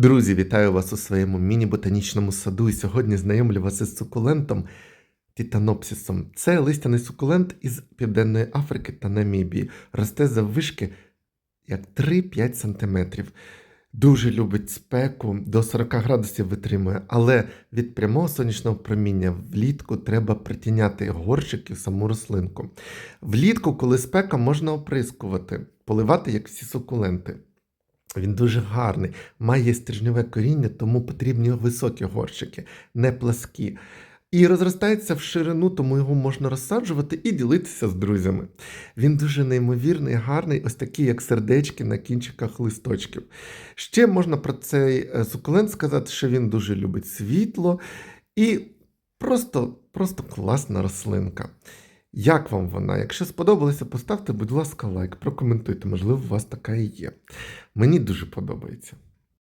Друзі, вітаю вас у своєму міні-ботанічному саду. І сьогодні знайомлю вас із сукулентом титанопсисом. Це листяний сукулент із Південної Африки та Намібії. Росте заввишки як 3-5 см. Дуже любить спеку, до 40 градусів витримує, але від прямого сонячного проміння влітку треба притіняти горщик і саму рослинку. Влітку, коли спека, можна оприскувати, поливати, як всі сукуленти. Він дуже гарний, має стрижньове коріння, тому потрібні високі горщики, не пласкі. І розростається в ширину, тому його можна розсаджувати і ділитися з друзями. Він дуже неймовірний, гарний, ось такий, як сердечки на кінчиках листочків. Ще можна про цей е, сукулент сказати, що він дуже любить світло і просто, просто класна рослинка. Як вам вона? Якщо сподобалося, поставте, будь ласка, лайк, прокоментуйте, можливо, у вас така і є. Мені дуже подобається.